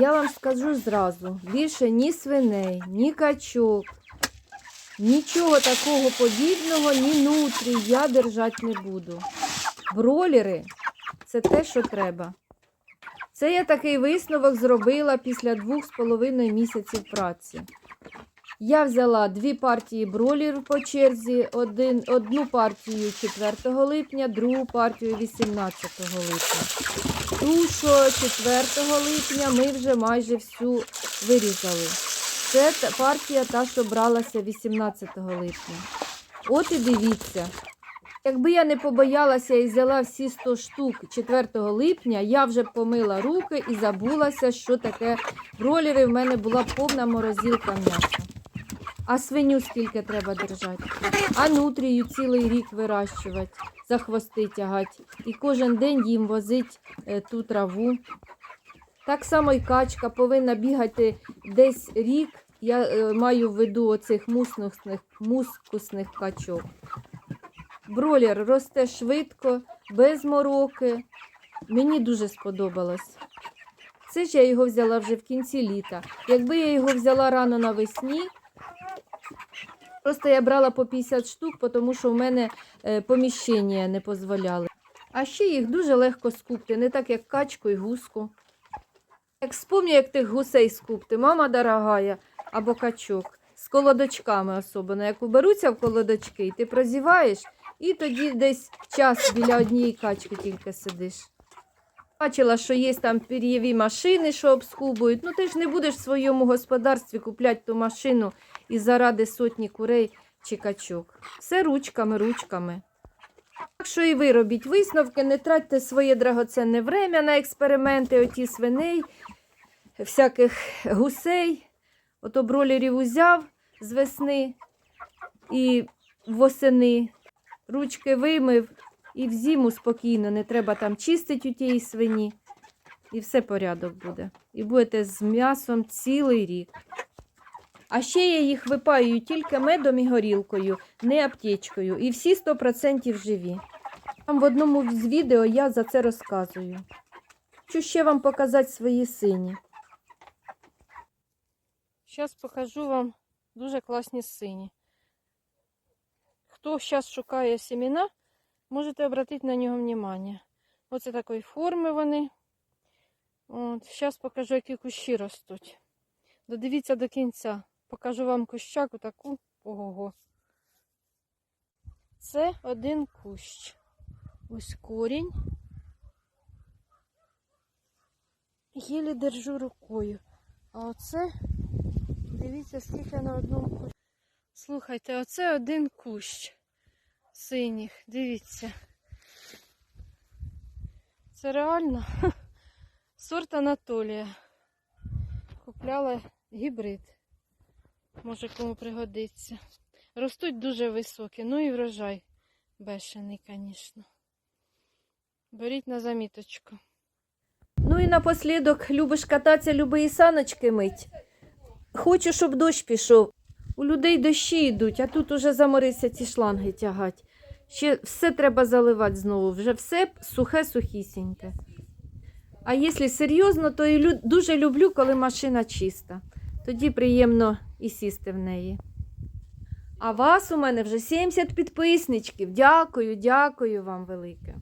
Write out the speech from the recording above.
Я вам скажу зразу: більше ні свиней, ні качок, нічого такого подібного, ні нутрі я держати не буду. Бролери це те, що треба. Це я такий висновок зробила після двох з половиною місяців праці. Я взяла дві партії бролерів по черзі, один, одну партію 4 липня, другу партію 18 липня. Ту, що 4 липня ми вже майже всю вирізали. Це партія та, що бралася 18 липня. От і дивіться. Якби я не побоялася і взяла всі 100 штук 4 липня, я вже помила руки і забулася, що таке бролери. В мене була повна морозилка м'яса. А свиню скільки треба держати? А нутрію цілий рік вирощувати, за хвости тягати. І кожен день їм возить е, ту траву. Так само і качка повинна бігати десь рік. Я е, маю в виду оцих мускусних, мускусних качок. Бролер росте швидко, без мороки. Мені дуже сподобалось. Це ж я його взяла вже в кінці літа. Якби я його взяла рано навесні, просто я брала по 50 штук, тому що в мене е, поміщення не дозволяли. А ще їх дуже легко скупти, не так як качку і гуску. Як спомню, як тих гусей скупти, мама дорогая або качок, з колодочками особливо. Як уберуться в колодочки, ти прозіваєш, і тоді десь час біля однієї качки тільки сидиш. Бачила, що є там пір'єві машини, що обскубують. Ну ти ж не будеш в своєму господарстві купляти ту машину і заради сотні курей чи качок. Все ручками, ручками. Так що і ви робіть висновки, не тратьте своє драгоценне время на експерименти, оті свиней, всяких гусей. Ото бролерів узяв з весни і восени, ручки вимив і в зиму спокійно, не треба там чистити у тієї свині. І все порядок буде. І будете з м'ясом цілий рік. А ще я їх випаюю тільки медом і горілкою, не аптечкою. І всі 100% живі. Там в одному з відео я за це розказую. Хочу ще вам показати свої сині. Зараз покажу вам дуже класні сині. Хто зараз шукає семена, можете обратити на нього увагу. Оце такої форми вони. От, Зараз покажу, які кущі ростуть. Додивіться до кінця. Покажу вам кущаку таку. Ого-го. Це один кущ. Ось корінь. Єлі держу рукою. А оце, дивіться, скільки на одному кущі. Слухайте, оце один кущ синіх. Дивіться. Це реально сорт Анатолія. Купляла гібрид. Може кому пригодиться. Ростуть дуже високі, ну і врожай бешений, звісно. Беріть на заміточку. Ну і напослідок, любиш кататися, люби і саночки мить. Хочу, щоб дощ пішов. У людей дощі йдуть, а тут уже заморися ці шланги тягать. Ще все треба заливати знову, вже все сухе-сухісіньке. А якщо серйозно, то і лю- дуже люблю, коли машина чиста. Тоді приємно і сісти в неї. А вас у мене вже 70 підписничків. Дякую, дякую вам велике.